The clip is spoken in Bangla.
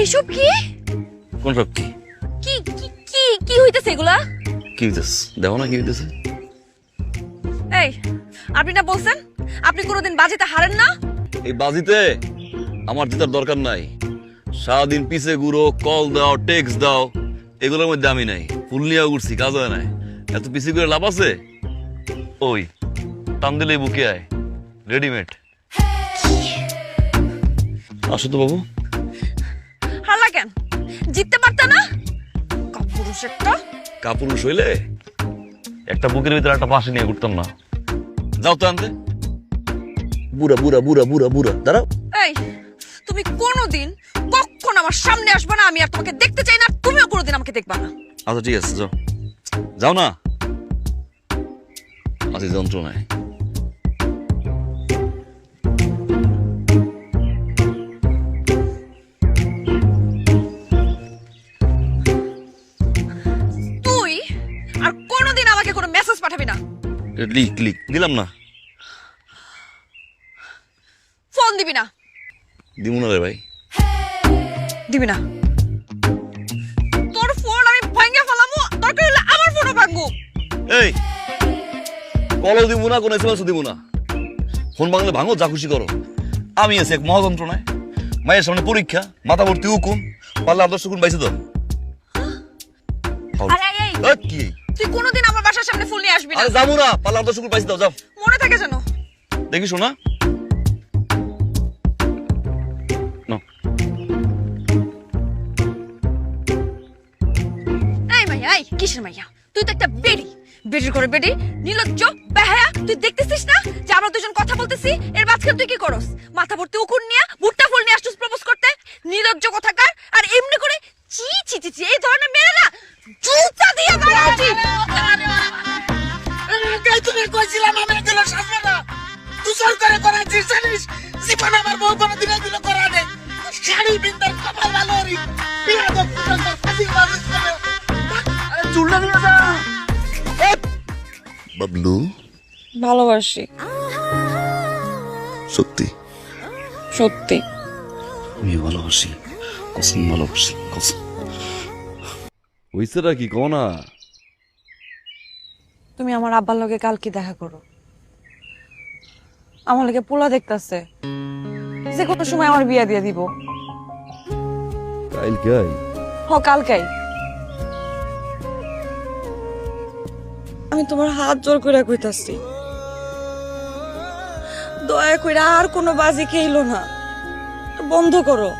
এইসব কি? কোন সব কি? কি কি কি হইতেছে এগুলা? কি হইতেছে? দেখো না কি হইতেছে। এই আপনি না বলছেন? আপনি কোনোদিন বাজিতে হারেন না? এই বাজিতে আমার জেতার দরকার নাই। সারাদিন পিছে ঘুরো কল দাও টেক্সট দাও এগুলোর মধ্যে আমি নাই। ফুল নিয়ে উঠছি কাজ হয় নাই। এত পিছে করে লাভ আছে? ওই টান দিলেই বুকে আয়। রেডিমেড আসো তো বাবু। জিততে পারতা না? কাপুরুষ একটা। কাপুরুষ হইলে একটা বুকের ভিতরে একটা পাশে নিয়ে ঘুরতাম না। যাও তো আনতে। বুড়া বুড়া বুড়া বুড়া বুড়া দাঁড়াও। এই তুমি কোনোদিন কখন আমার সামনে আসবে না আমি আর তোমাকে দেখতে চাই না তুমিও কোনোদিন আমাকে দেখবা না। আচ্ছা ঠিক আছে যাও। যাও না। আছি যন্ত্রণায়। লিক লিক দিলাম না। ফোন দিবি না। দিমু না রে ভাই। দিবি না। তোর ফোন আমি ভাঙ্গে ফেলামু দরকার হলে আমার ফোনও ভাঙবো। এই কলও দিব না কোনো এসএমএসও দিব না। ফোন বাংলা ভাঙো যা খুশি করো। আমি আছি এক মহাযন্ত্রণায় মায়ের সামনে পরীক্ষা মাথা ভর্তি উকুন পারলে আদর্শ গুণ বাইছে এই, কি? তুই কোনোদিন আমার বাসার সামনে আসবি না। আরে যাব না পারলে আদর্শ গুণ বাইছে দাও যাও। মনে থাকে যেন। দেখি শোনা। এই কিসের মাইয়া? তুই তো একটা বেডি। বেডির করে বেডি নির্লজ্জ বেহায়া তুই দেখতেছিস না যে আমরা দুজন কথা বলতেছি? এর মাঝখানে তুই কি করস? মাথা ভর্তি উকুন নিয়ে ভুট্টা ফুল নিয়ে আসছিস প্রপোজ করতে? নির্লজ্জ কথাকার? আর এমনি করে চি চি চি এই ধরনের না জুতা দিয়ে মারা উচিত সরকারে জানিস জীবন আমার বউ কোনো দিন এগুলো করা নেই। শাড়ি বিন্দার কপাল ভালো বিয়া চুলটা নিয়ে যা। বাবলু। ভালোবাসি। সত্যি? সত্যি। আমি ভালোবাসি। কসম ভালোবাসি কসম। হইছেটা কি কো না তুমি আমার আব্বার লগে কালকে দেখা করো। আমার লাগে পোলা দেখতাছে। যে কোনো সময় আমার বিয়া দিয়ে দিব। কালকাই হ কালকাই আমি তোমার হাত জোর করে কইতাছি। দয়া করে আর কোনো বাজি খেইলো না। বন্ধ করো।